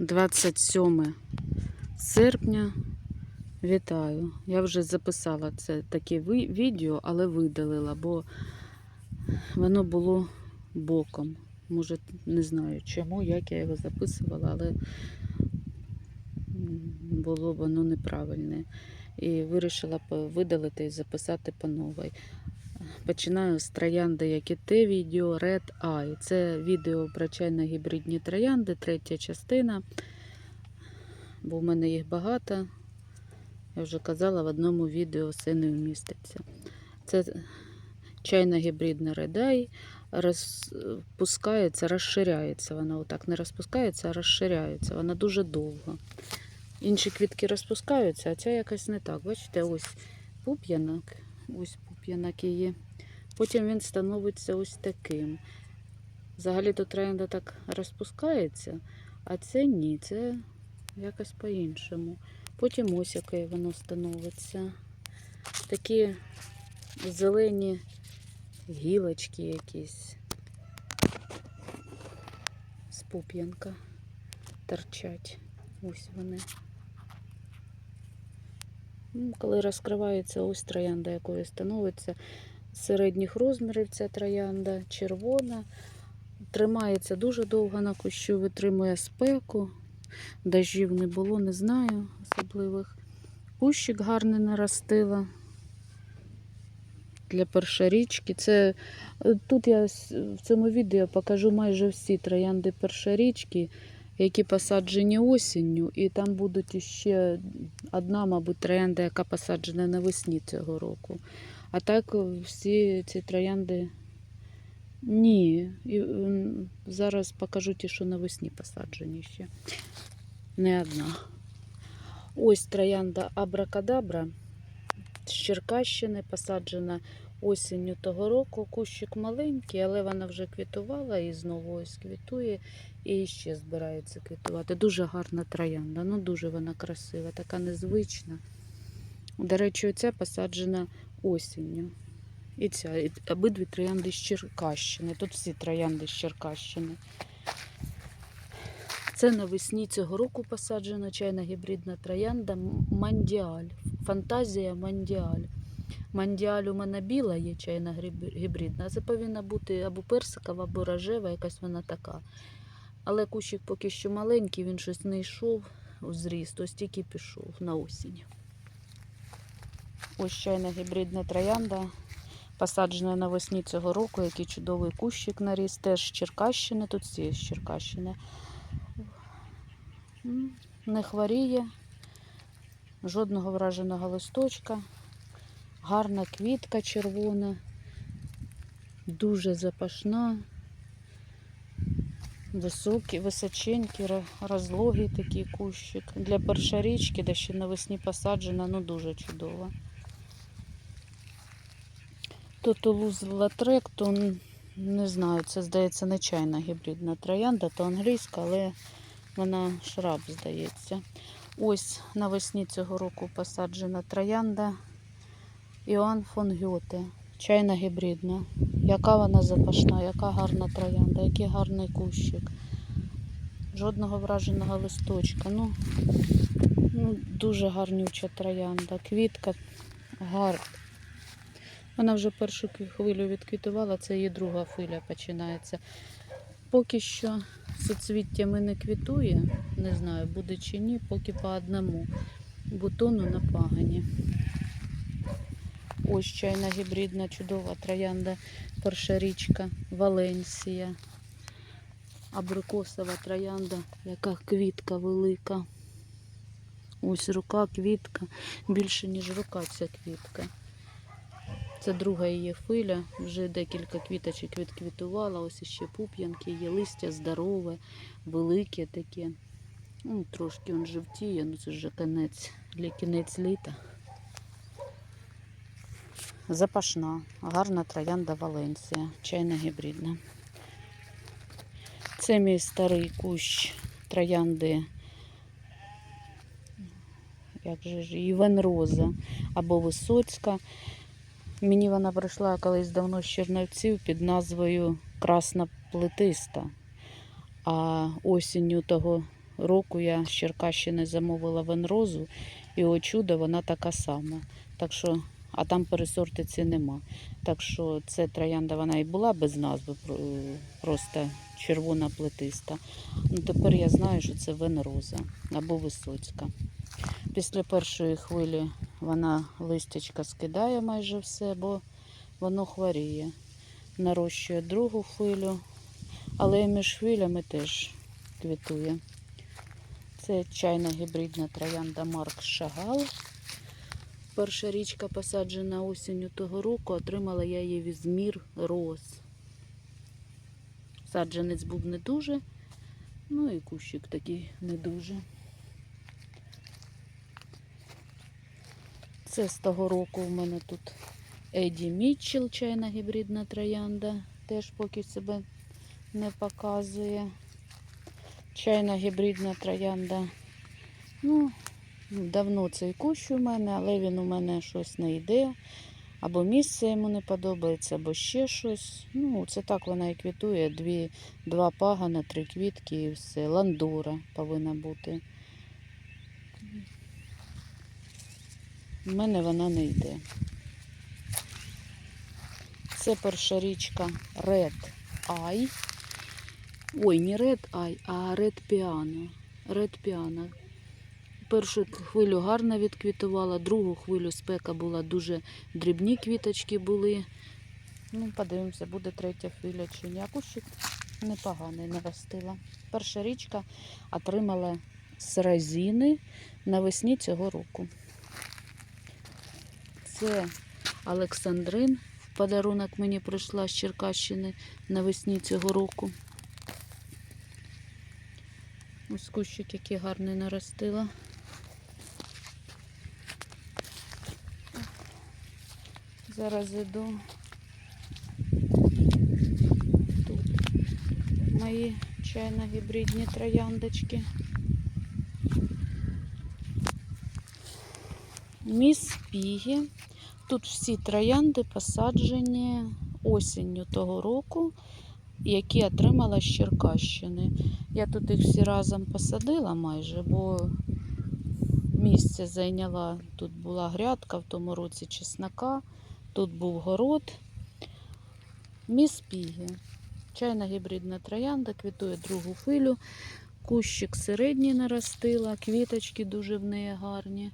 27 серпня. Вітаю. Я вже записала це таке відео, але видалила, бо воно було боком. Може, не знаю чому, як я його записувала, але було воно неправильне. І вирішила видалити і записати по новій. Починаю з троянди, як і те відео Red Eye. Це відео про чайно-гібридні троянди, третя частина. Бо в мене їх багато. Я вже казала, в одному відео все не вміститься. Це чайно-гібридна Red Eye. Розпускається, розширяється. Вона отак не розпускається, а розширяється. Вона дуже довго. Інші квітки розпускаються, а ця якось не так. Бачите, ось пуп'янок. Ось пуп'янок її. Потім він становиться ось таким. Взагалі то троянда так розпускається, а це ні, це якось по-іншому. Потім ось яке воно становиться. Такі зелені гілочки якісь з пуп'янка торчать. Ось вони. Коли розкривається ось троянда, якою становиться середніх розмірів ця троянда, червона. Тримається дуже довго на кущу, витримує спеку. Даждів не було, не знаю особливих. Кущик гарний наростила для першорічки. Це, е, тут я в цьому відео покажу майже всі троянди першорічки, які посаджені осінню, і там будуть ще одна, мабуть, троянда, яка посаджена навесні цього року. А так е, всі ці троянди. Ні, і, зараз покажу ті, що навесні посаджені ще. Не одна. Ось троянда Абракадабра з Черкащини посаджена осінню того року. Кущик маленький, але вона вже квітувала і знову ось квітує і ще збирається квітувати. Дуже гарна троянда, ну дуже вона красива, така незвична. До речі, оця посаджена осінню. І ця, і обидві троянди з Черкащини. Тут всі троянди з Черкащини. Це навесні цього року посаджена чайна гібридна троянда Мандіаль. Фантазія Мандіаль. Мандіаль у мене біла є чайна гібридна, а це повинна бути або персикова, або рожева, якась вона така. Але кущик поки що маленький, він щось не йшов у зріст, ось тільки пішов на осінь. Ось чайна гібридна троянда, посаджена навесні цього року, який чудовий кущик наріс, теж з Черкащини, тут всі з Черкащини. Не хворіє, жодного враженого листочка, гарна квітка червона, дуже запашна, високий, височенький, ро- розлогий такий кущик. Для першорічки, де ще навесні посаджена, ну дуже чудова. То Тулуз Латрек, то не знаю, це здається не чайна гібридна троянда, то англійська, але вона шраб, здається. Ось навесні цього року посаджена троянда Іоанн фон Гьоте. Чайна гібридна. Яка вона запашна, яка гарна троянда, який гарний кущик. Жодного враженого листочка. Ну, ну дуже гарнюча троянда. Квітка гарна. Вона вже першу хвилю відквітувала, це її друга хвиля починається. Поки що соцвіттями не квітує, не знаю, буде чи ні, поки по одному бутону на пагані. Ось чайна гібридна чудова троянда, перша річка Валенсія. Абрикосова троянда, яка квітка велика. Ось рука, квітка, більше, ніж рука ця квітка. Це друга її хвиля, вже декілька квіточок відквітувала, ось іще пуп'янки, є листя здорове, велике таке. Ну, трошки він жовтіє, ну це вже кінець, кінець літа. Запашна, гарна троянда Валенсія, чайна гібридна. Це мій старий кущ троянди. Як же ж, Івенроза або Висоцька. Мені вона прийшла колись давно з Чернівців під назвою Красна плетиста. А осінню того року я з Черкащини замовила венрозу, і о чудо, вона така сама. Так що, а там пересортиці нема. Так що це троянда вона і була без назви, просто червона плетиста. Ну, тепер я знаю, що це венроза або висоцька. Після першої хвилі вона листячка скидає майже все, бо воно хворіє. Нарощує другу хвилю, але і між хвилями теж квітує. Це чайна гібридна троянда Марк Шагал. Перша річка посаджена осінню того року, отримала я її від змір роз. Саджанець був не дуже, ну і кущик такий не дуже. Це з того року у мене тут Еді Мітчелл, чайна гібридна троянда, теж поки себе не показує. Чайна гібридна троянда. Ну, давно цей кущ у мене, але він у мене щось не йде. Або місце йому не подобається, або ще щось. Ну, це так вона і квітує. Дві, два пагана, три квітки і все. Ландора повинна бути. У мене вона не йде. Це перша річка Red Eye. Ой, не Red Eye, а Red Piano. Red Piano. Першу хвилю гарно відквітувала, другу хвилю спека була дуже дрібні квіточки були. Ну, подивимося, буде третя хвиля чи ні. А кущик непоганий наростила. Перша річка отримала з резини навесні цього року. Це Олександрин. В подарунок мені прийшла з Черкащини навесні цього року. Ось кущик, який гарний наростила. Зараз іду. Тут мої чайно-гібридні трояндочки. Міс Пігі. Тут всі троянди посаджені осінню того року, які отримала з Черкащини. Я тут їх всі разом посадила майже, бо місце зайняла. Тут була грядка в тому році чеснока, тут був город. Міс Пігі. Чайна гібридна троянда, квітує другу хвилю. Кущик середній наростила, квіточки дуже в неї гарні.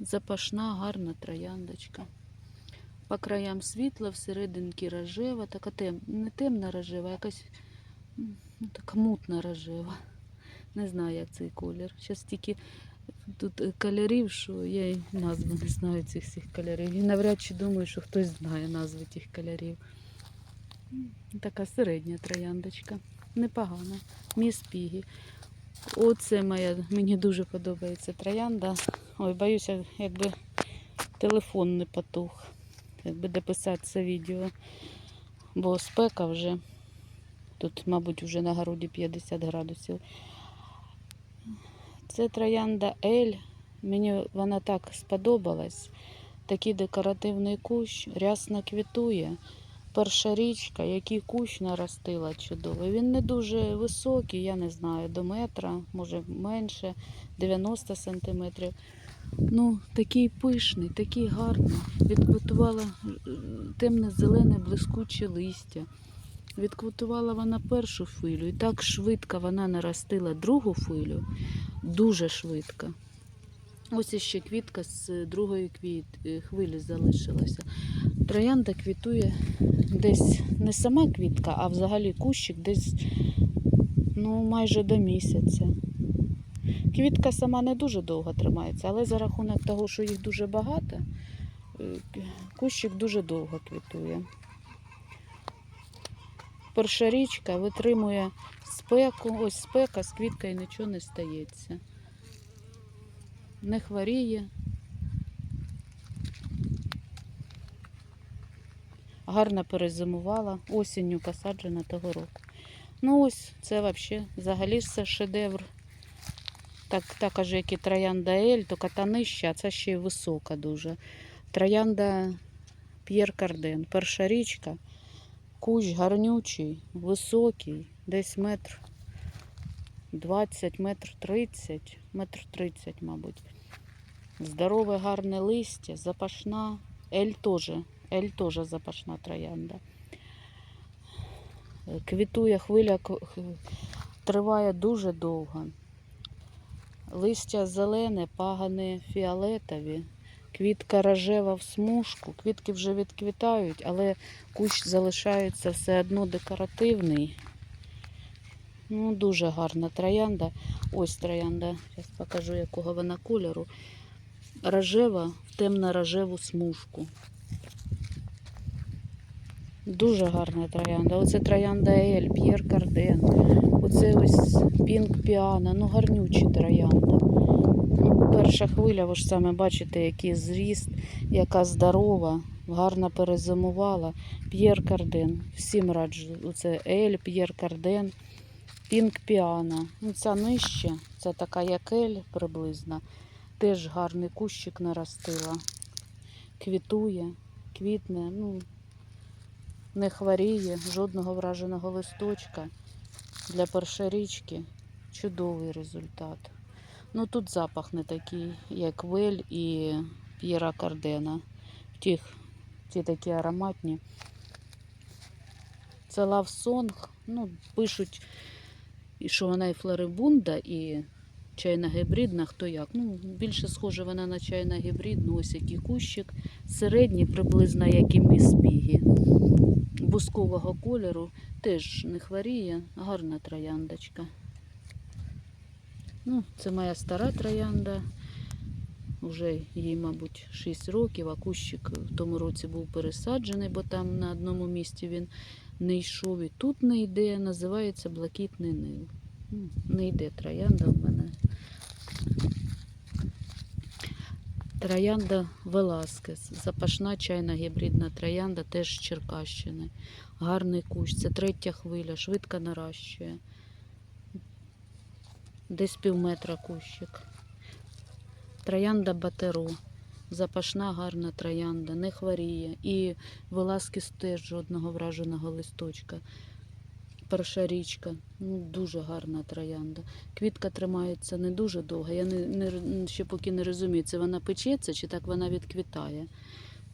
Запашна, гарна трояндочка. По краям світла, всерединки рожева, така тем, не темна рожева, а якась ну, така мутна рожева. Не знаю, як цей колір. Зараз тільки тут е, кольорів, що я й назви не знаю цих всіх кольорів. І навряд чи думаю, що хтось знає назви тих кольорів. Така середня трояндочка. Непогана. Міс Пігі. Оце моя, мені дуже подобається троянда. Ой, боюся, якби телефон не потух, якби дописати це відео. Бо спека вже. Тут, мабуть, вже на городі 50 градусів. Це троянда Ель. Мені вона так сподобалась. Такий декоративний кущ, рясно квітує. Перша річка, який кущ наростила чудовий. Він не дуже високий, я не знаю, до метра, може менше, 90 сантиметрів. Ну, такий пишний, такий гарний. Відквітувала е, темне-зелене блискуче листя. Відквітувала вона першу хвилю, і так швидко вона наростила другу хвилю, дуже швидко. Ось іще квітка з другої квіт, е, хвилі залишилася. Троянда квітує десь не сама квітка, а взагалі кущик десь ну, майже до місяця. Квітка сама не дуже довго тримається, але за рахунок того, що їх дуже багато, е, кущик дуже довго квітує. Перша річка витримує спеку, ось спека, з квіткою нічого не стається. Не хворіє. Гарно перезимувала, осінню посаджена того року. Ну ось це взагалі взагалі це шедевр. Так, також, як і троянда Ель, тільки та нижча, а це ще й висока дуже. Троянда П'єр Карден. Перша річка. Кущ гарнючий, високий, десь метр 20, метр 30, метр 30, мабуть. Здорове, гарне листя, запашна. Ель теж, ель теж запашна троянда. Квітує хвиля, триває дуже довго. Листя зелене, пагани фіолетові, квітка рожева в смужку. Квітки вже відквітають, але кущ залишається все одно декоративний. Ну, дуже гарна троянда. Ось троянда. Зараз покажу, якого вона кольору. Рожева в темно-рожеву смужку. Дуже гарна троянда. Оце троянда Ель, П'єр Карден. Оце ось Пінк Піана. Ну, гарнючі троянди. Ну, Перша хвиля, ви ж саме бачите, який зріст, яка здорова, гарно перезимувала. П'єр Карден. Всім раджу. Оце Ель, П'єр Карден, Пінк Піана. Ну, ця нижче, це така як Ель приблизно. Теж гарний кущик наростила. Квітує, квітне, ну, не хворіє, жодного враженого листочка. Для першорічки чудовий результат. Ну тут запах не такий, як Вель і П'єра Кардена. Тих, ті такі ароматні. Це лавсонг. Ну, пишуть, що вона і флорибунда, і чайна гібридна, хто як. Ну, більше схоже вона на чайна гібридну, ось який кущик. Середній, приблизно як і міс. Бускового кольору теж не хворіє, гарна трояндочка. Ну, це моя стара троянда. Уже їй, мабуть, 6 років, а кущик в тому році був пересаджений, бо там на одному місці він не йшов. І тут не йде, називається блакитний нил. Не йде троянда в мене. Троянда Веласкес. Запашна чайна гібридна троянда теж з Черкащини. Гарний кущ. Це третя хвиля, швидко наращує. Десь пів метра кущик. Троянда Батеро. Запашна гарна троянда, не хворіє. І Веласкес теж жодного враженого листочка. Перша річка. Ну, дуже гарна троянда. Квітка тримається не дуже довго. Я не, не, ще поки не розумію, це вона печеться чи так вона відквітає.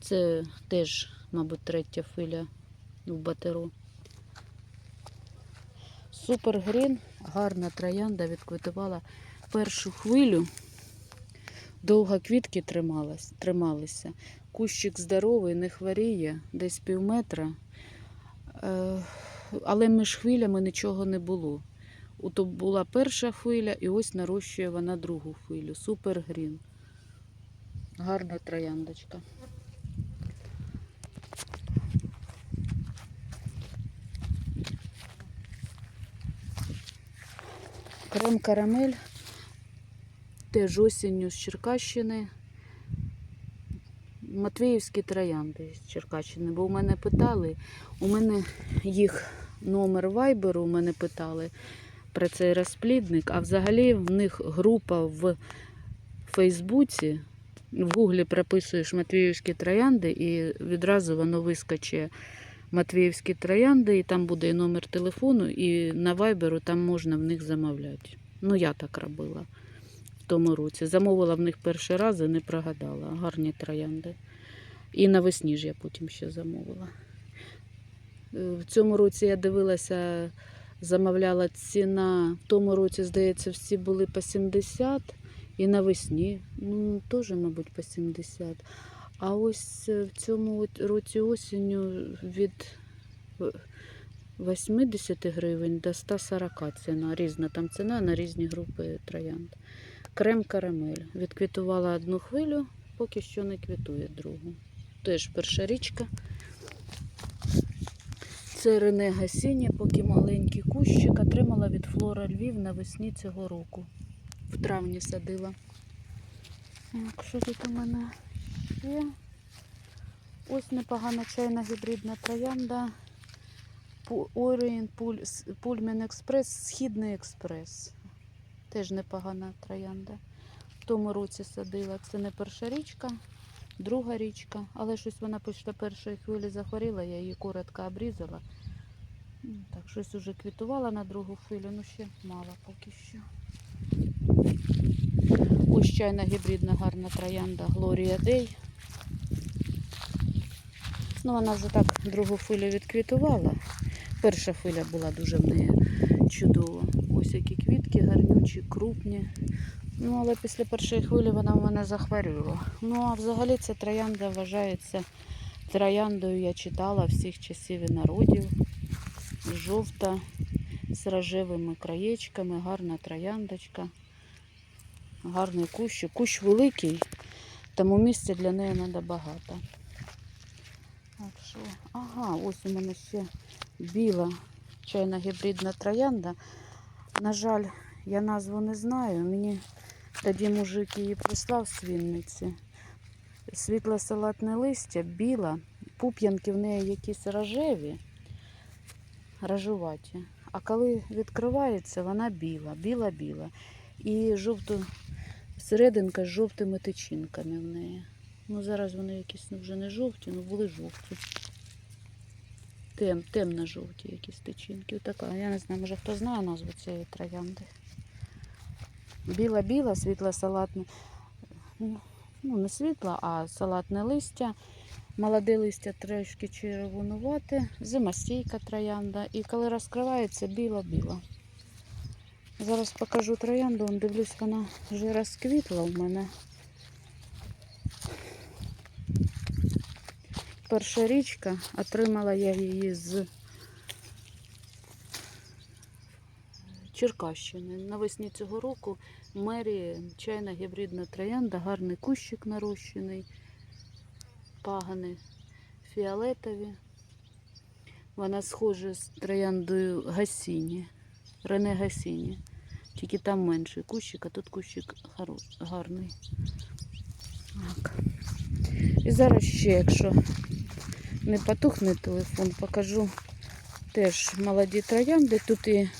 Це теж, мабуть, третя хвиля в батеру. Супергрін, гарна троянда, відквітувала першу хвилю. Довго квітки трималась, трималися. Кущик здоровий, не хворіє, десь пів метра. Е, але між хвилями нічого не було. Ото була перша хвиля, і ось нарощує вона другу хвилю. Супергрін. Гарна трояндочка. Крем карамель. Теж осінню з Черкащини. Матвіївські троянди з Черкащини. Бо у мене питали, у мене їх номер вайберу, у мене питали про цей розплідник, а взагалі в них група в Фейсбуці. В Гуглі прописуєш Матвіївські троянди і відразу воно вискочить Матвіївські троянди, і там буде і номер телефону, і на вайберу там можна в них замовляти. Ну, я так робила тому році. Замовила в них перший раз і не прогадала. Гарні троянди. І навесні ж я потім ще замовила. Е, В цьому році я дивилася, замовляла ціна. В тому році, здається, всі були по 70 і навесні, ну, теж, мабуть, по 70. А ось е, в цьому році осінню від е, 80 гривень до 140 ціна. Різна там ціна на різні групи троянд. Крем карамель. Відквітувала одну хвилю, поки що не квітує другу. Теж перша річка. Це Рене Гасіння, поки маленький кущик, отримала від Флора Львів навесні цього року. В травні садила. Так, що тут у мене є? Ось непогана чайна гібридна троянда. Пу- Orient Pul- Pullman Express, Східний експрес. Теж непогана троянда. В тому році садила. Це не перша річка, друга річка, але щось вона після першої хвилі захворіла, я її коротко обрізала. Ну, Так, щось уже квітувала на другу хвилю, ну ще мало поки що. Ось чайна гібридна гарна троянда Глорія Дей. Ну, вона вже так другу хвилю відквітувала. Перша хвиля була дуже в неї чудова. Ось які квітки гарнючі, крупні. Ну, але після першої хвилі вона в мене захворіла. Ну, а взагалі ця троянда вважається трояндою, я читала всіх часів і народів. Жовта, з рожевими краєчками, гарна трояндочка. Гарний кущ. Кущ великий, тому місця для неї треба багато. Так що, ага, ось у мене ще біла чайна гібридна троянда. На жаль, я назву не знаю. Мені тоді мужик її прислав з Вінниці. Світло-салатне листя, біла, пуп'янки в неї якісь рожеві, рожуваті. А коли відкривається, вона біла, біла-біла. І жовто, серединка з жовтими тичинками в неї. Ну, зараз вони якісь ну, вже не жовті, ну були жовті. Тем, темно-жовті якісь тичинки. Отака. Я не знаю, може хто знає назву цієї троянди. Біла-біла, світло-салатне. Ну, ну, не світло, а салатне листя. Молоде листя трошки червонувате, зимостійка троянда. І коли розкривається, біла-біла. Зараз покажу троянду, дивлюсь, вона вже розквітла в мене. Перша річка, отримала я її з Черкащини. Навесні цього року мерії чайна гібридна троянда, гарний кущик нарощений, пагани фіолетові. Вона схожа з трояндою Гасіні, Рене Гасіні. Тільки там менший кущик, а тут кущик гарний. Так. І зараз ще, якщо не потухне телефон, покажу теж молоді троянди. Тут і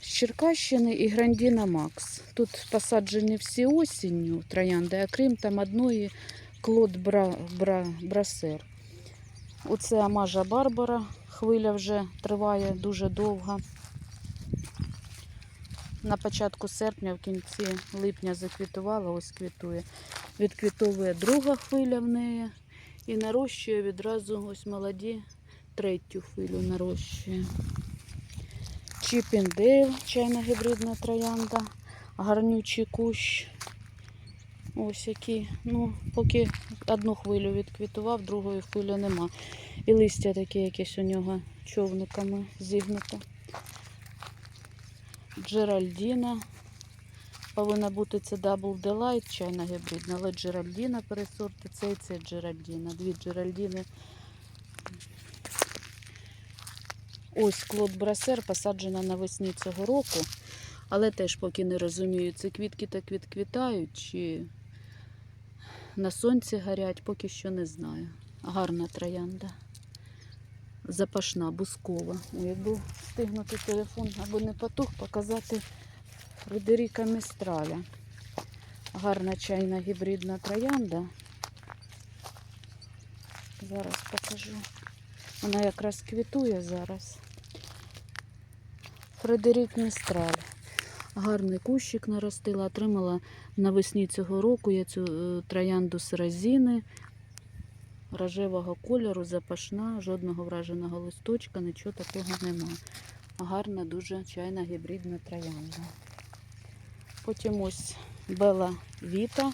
з Черкащини, і Грандіна Макс. Тут посаджені всі осінню троянди, а крім там одної Клод Бра, Бра, Брасер. Оце Амажа Барбара. Хвиля вже триває дуже довго. На початку серпня, в кінці липня заквітувала, ось квітує. Відквітовує друга хвиля в неї і нарощує відразу ось молоді третю хвилю нарощує. Чіпіндейл, чайна гібридна троянда, гарнючий кущ. Ось який. Ну, поки одну хвилю відквітував, другої хвилі нема. І листя таке якесь у нього човниками зігнуте. Джеральдіна. Повинна бути це Double Delight, чайна гібридна, але Джеральдіна пересорти, це і це Джеральдіна. Дві Джеральдіни. Ось Клод Брасер посаджена навесні цього року, але теж поки не розумію, це квітки так відквітають, чи на сонці горять, поки що не знаю. Гарна троянда. Запашна, бускова. Якби встигнути телефон або не потух, показати Фредеріка Містраля. Гарна чайна гібридна троянда. Зараз покажу. Вона якраз квітує зараз. Фредерік Містраль. Гарний кущик наростила, отримала навесні цього року я цю е, троянду з розіни рожевого кольору, запашна, жодного враженого листочка, нічого такого нема. Гарна, дуже чайна гібридна троянда. Потім ось Бела Віта.